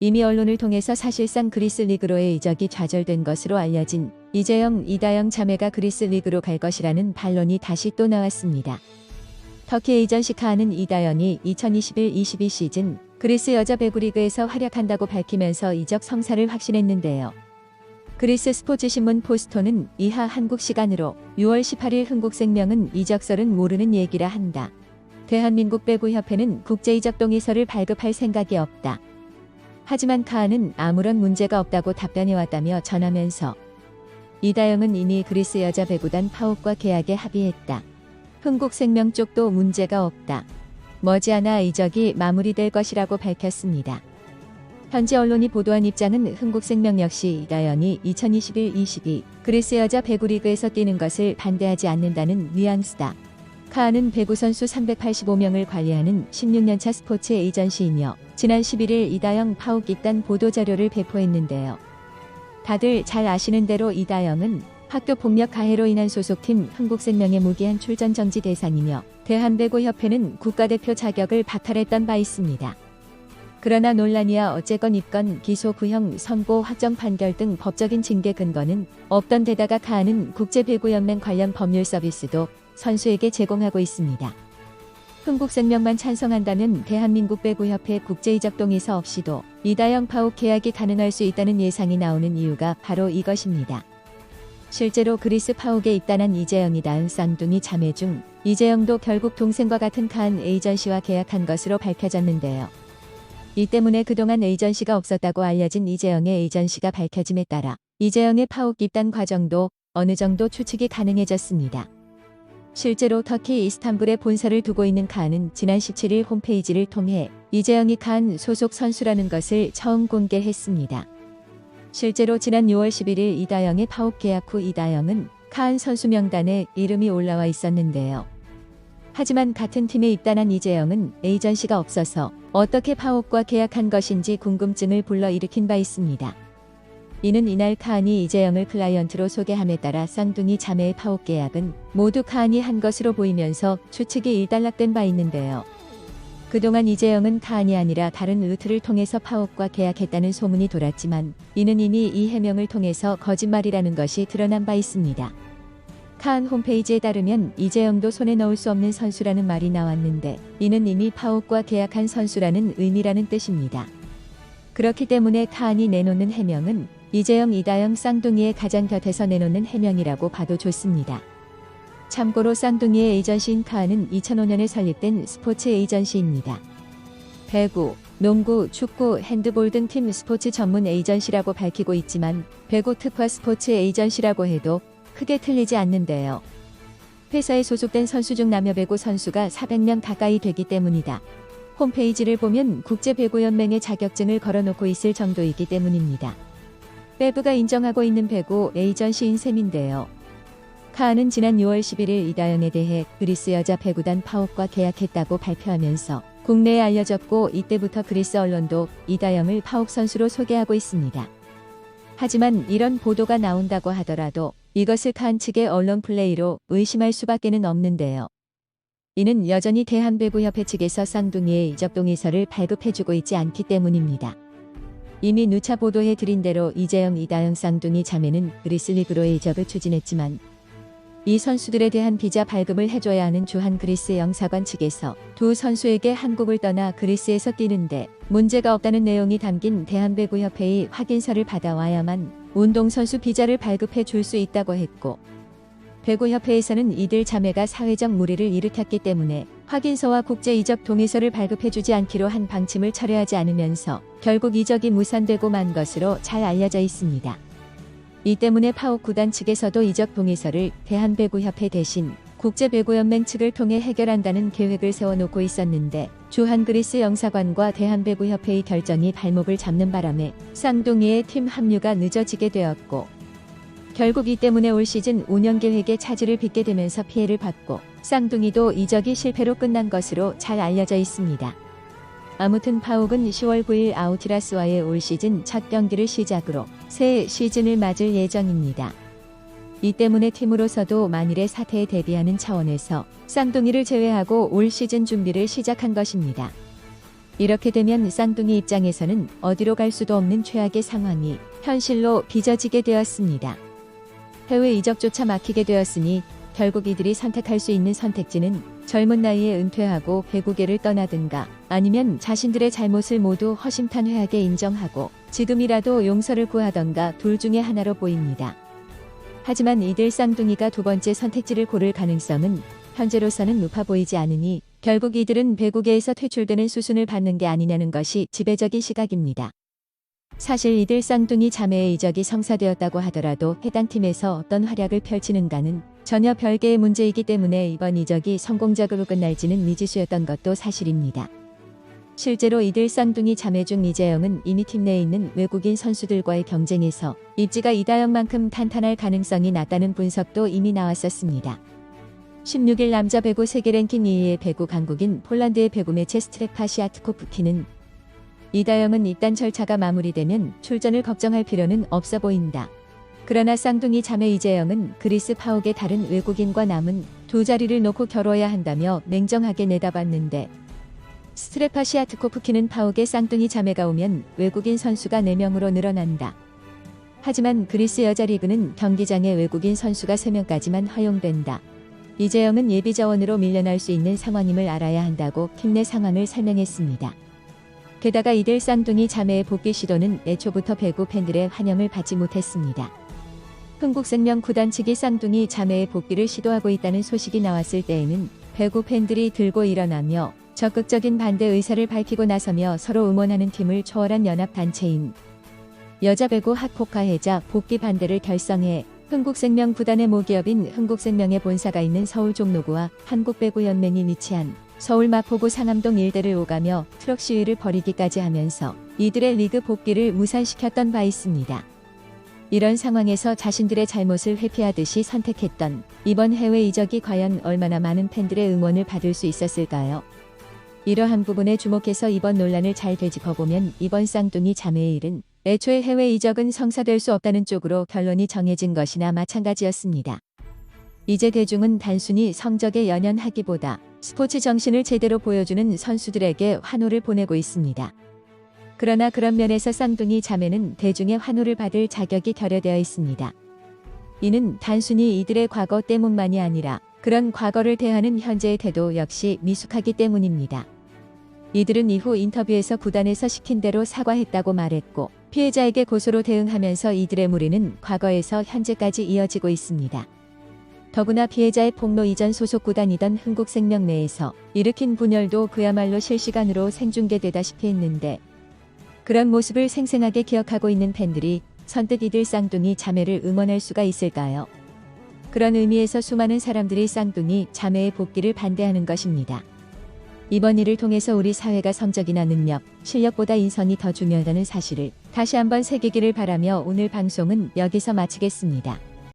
이미 언론을 통해서 사실상 그리스 리그로의 이적이 좌절된 것으로 알려진 이재영, 이다영 자매가 그리스 리그로 갈 것이라는 반론이 다시 또 나왔습니다. 터키 에이전 시 카하는 이다영이 2021-22 시즌 그리스 여자 배구 리그에서 활약한다고 밝히면서 이적 성사를 확신했는데요. 그리스 스포츠 신문 포스토는 이하 한국 시간으로 6월 18일 흥국생명은 이적설은 모르는 얘기라 한다. 대한민국 배구협회는 국제이적 동의서를 발급할 생각이 없다. 하지만 카하는 아무런 문제가 없다고 답변해왔다며 전하면서 이다영은 이미 그리스 여자 배구단 파옥과 계약에 합의했다. 흥국생명 쪽도 문제가 없다. 머지않아 이적이 마무리될 것이라고 밝혔습니다. 현지 언론이 보도한 입장은 흥국생명 역시 이다영이 2021-22 그리스 여자 배구리그에서 뛰는 것을 반대하지 않는다는 뉘앙스다. 카아는 배구 선수 385명을 관리하는 16년차 스포츠 에이전시이며 지난 11일 이다영 파옥 입단 보도 자료를 배포했는데요. 다들 잘 아시는 대로 이다영은 학교 폭력 가해로 인한 소속팀 흥국생명의 무기한 출전 정지 대상이며 대한배구협회는 국가대표 자격을 박탈했던 바 있습니다. 그러나 논란이야 어쨌건 입건 기소 구형 선고 확정 판결 등 법적인 징계 근거는 없던 데다가 카아는 국제배구연맹 관련 법률 서비스도 선수에게 제공하고 있습니다. 흥국생명만 찬성한다면 대한민국 배구협회 국제이적 동의서 없이도 이다영 파옥 계약이 가능할 수 있다는 예상이 나오는 이유가 바로 이것입니다. 실제로 그리스 파옥에 입단한 이재영이 낳은 쌍둥이 자매 중 이재영도 결국 동생과 같은 칸 에이전시와 계약한 것으로 밝혀졌는데요. 이 때문에 그동안 에이전시가 없었다고 알려진 이재영의 에이전시가 밝혀짐에 따라 이재영의 파옥 입단 과정도 어느 정도 추측이 가능해졌습니다. 실제로 터키 이스탄불에 본사를 두고 있는 칸은 지난 17일 홈페이지를 통해 이재영이 칸 소속 선수라는 것을 처음 공개했습니다. 실제로 지난 6월 11일 이다영의 파옥 계약 후 이다영은 칸 선수 명단에 이름이 올라와 있었는데요. 하지만 같은 팀에 입단한 이재영은 에이전시가 없어서 어떻게 파옥과 계약한 것인지 궁금증을 불러일으킨 바 있습니다. 이는 이날 카한이 이재영을 클라이언트로 소개함에 따라 쌍둥이 자매의 파옥 계약은 모두 카한이 한 것으로 보이면서 추측이 일단락된 바 있는데요. 그동안 이재영은 카한이 아니라 다른 루트를 통해서 파옥과 계약했다는 소문이 돌았지만 이는 이미 이 해명을 통해서 거짓말이라는 것이 드러난 바 있습니다. 카한 홈페이지에 따르면 이재영도 손에 넣을 수 없는 선수라는 말이 나왔는데 이는 이미 파옥과 계약한 선수라는 의미라는 뜻입니다. 그렇기 때문에 카한이 내놓는 해명은 이재영 이다영 쌍둥이의 가장 곁에서 내놓는 해명이라고 봐도 좋습니다. 참고로 쌍둥이의 에이전시인 카한은 2005년에 설립된 스포츠 에이전시입니다. 배구, 농구, 축구, 핸드볼 등 팀 스포츠 전문 에이전시라고 밝히고 있지만 배구 특화 스포츠 에이전시라고 해도 크게 틀리지 않는데요. 회사에 소속된 선수 중 남녀 배구 선수가 400명 가까이 되기 때문이다. 홈페이지를 보면 국제배구연맹의 자격증을 걸어놓고 있을 정도이기 때문입니다. 배브가 인정하고 있는 배구 에이전시인 셈인데요. 카아는 지난 6월 11일 이다영에 대해 그리스 여자 배구단 파옥과 계약했다고 발표하면서 국내에 알려졌고 이때부터 그리스 언론도 이다영을 파옥 선수로 소개하고 있습니다. 하지만 이런 보도가 나온다고 하더라도 이것을 칸 측의 언론 플레이로 의심할 수밖에는 없는데요. 이는 여전히 대한배구협회 측에서 쌍둥이의 이적 동의서를 발급해주고 있지 않기 때문입니다. 이미 누차 보도해 드린 대로 이재영 이다영 쌍둥이 자매는 그리스 리그로의 이적을 추진했지만 이 선수들에 대한 비자 발급을 해줘야 하는 주한 그리스 영사관 측에서 두 선수에게 한국을 떠나 그리스에서 뛰는데 문제가 없다는 내용이 담긴 대한배구협회의 확인서를 받아와야만 운동선수 비자를 발급해 줄 수 있다고 했고 배구협회에서는 이들 자매가 사회적 무리를 일으켰기 때문에 확인서와 국제 이적 동의서를 발급해주지 않기로 한 방침을 철회하지 않으면서 결국 이적이 무산되고 만 것으로 잘 알려져 있습니다. 이 때문에 파옥 구단 측에서도 이적 동의서를 대한배구협회 대신 국제배구연맹 측을 통해 해결한다는 계획을 세워놓고 있었는데 주한 그리스 영사관과 대한배구협회의 결정이 발목을 잡는 바람에 쌍둥이의 팀 합류가 늦어지게 되었고 결국 이 때문에 올 시즌 운영 계획에 차질을 빚게 되면서 피해를 받고 쌍둥이도 이적이 실패로 끝난 것으로 잘 알려져 있습니다. 아무튼 파옥은 10월 9일 아우티라스와의 올 시즌 첫 경기를 시작으로 새 시즌을 맞을 예정입니다. 이 때문에 팀으로서도 만일의 사태에 대비하는 차원에서 쌍둥이를 제외하고 올 시즌 준비를 시작한 것입니다. 이렇게 되면 쌍둥이 입장에서는 어디로 갈 수도 없는 최악의 상황이 현실로 빚어지게 되었습니다. 해외 이적조차 막히게 되었으니 결국 이들이 선택할 수 있는 선택지는 젊은 나이에 은퇴하고 외국계를 떠나든가 아니면 자신들의 잘못을 모두 허심탄회하게 인정하고 지금이라도 용서를 구하던가 둘 중에 하나로 보입니다. 하지만 이들 쌍둥이가 두 번째 선택지를 고를 가능성은 현재로서는 높아 보이지 않으니 결국 이들은 배국에서 퇴출되는 수순을 받는 게 아니냐는 것이 지배적인 시각입니다. 사실 이들 쌍둥이 자매의 이적이 성사되었다고 하더라도 해당 팀에서 어떤 활약을 펼치는가는 전혀 별개의 문제이기 때문에 이번 이적이 성공적으로 끝날지는 미지수였던 것도 사실입니다. 실제로 이들 쌍둥이 자매 중 이재영은 이미 팀 내에 있는 외국인 선수들과의 경쟁에서 입지가 이다영만큼 탄탄할 가능성이 낮다는 분석도 이미 나왔었습니다. 16일 남자 배구 세계 랭킹 2위의 배구 강국인 폴란드의 배구 매체 스트레파 시아트코프키는 이다영은 입단 절차가 마무리되면 출전을 걱정할 필요는 없어 보인다. 그러나 쌍둥이 자매 이재영은 그리스 파옥의 다른 외국인과 남은 두 자리를 놓고 겨뤄야 한다며 냉정하게 내다봤는데 스트레파 시아 트코프키는 파옥의 쌍둥이 자매가 오면 외국인 선수가 4명으로 늘어난다. 하지만 그리스 여자 리그는 경기장에 외국인 선수가 3명까지만 허용된다. 이재영은 예비 자원으로 밀려날 수 있는 상황임을 알아야 한다고 팀내 상황을 설명했습니다. 게다가 이들 쌍둥이 자매의 복귀 시도는 애초부터 배구 팬들의 환영을 받지 못했습니다. 흥국생명 구단 측이 쌍둥이 자매의 복귀를 시도하고 있다는 소식이 나왔을 때에는 배구 팬들이 들고 일어나며 적극적인 반대 의사를 밝히고 나서며 서로 응원하는 팀을 초월한 연합단체인 여자 배구 학폭화해자 복귀 반대를 결성해 흥국생명 구단의 모기업인 흥국생명의 본사가 있는 서울 종로구와 한국배구연맹이 위치한 서울 마포구 상암동 일대를 오가며 트럭 시위를 벌이기까지 하면서 이들의 리그 복귀를 무산시켰던 바 있습니다. 이런 상황에서 자신들의 잘못을 회피하듯이 선택했던 이번 해외 이적이 과연 얼마나 많은 팬들의 응원을 받을 수 있었을까요? 이러한 부분에 주목해서 이번 논란을 잘 되짚어보면 이번 쌍둥이 자매의 일은 애초에 해외 이적은 성사될 수 없다는 쪽으로 결론이 정해진 것이나 마찬가지였습니다. 이제 대중은 단순히 성적에 연연하기보다 스포츠 정신을 제대로 보여주는 선수들에게 환호를 보내고 있습니다. 그러나 그런 면에서 쌍둥이 자매는 대중의 환호를 받을 자격이 결여되어 있습니다. 이는 단순히 이들의 과거 때문만이 아니라 그런 과거를 대하는 현재의 태도 역시 미숙하기 때문입니다. 이들은 이후 인터뷰에서 구단에서 시킨 대로 사과했다고 말했고 피해자에게 고소로 대응하면서 이들의 무리는 과거에서 현재까지 이어지고 있습니다. 더구나 피해자의 폭로 이전 소속 구단이던 흥국생명 내에서 일으킨 분열도 그야말로 실시간으로 생중계되다시피 했는데 그런 모습을 생생하게 기억하고 있는 팬들이 선뜻 이들 쌍둥이 자매를 응원할 수가 있을까요? 그런 의미에서 수많은 사람들이 쌍둥이 자매의 복귀를 반대하는 것입니다. 이번 일을 통해서 우리 사회가 성적이나 능력, 실력보다 인성이 더 중요하다는 사실을 다시 한번 새기기를 바라며 오늘 방송은 여기서 마치겠습니다.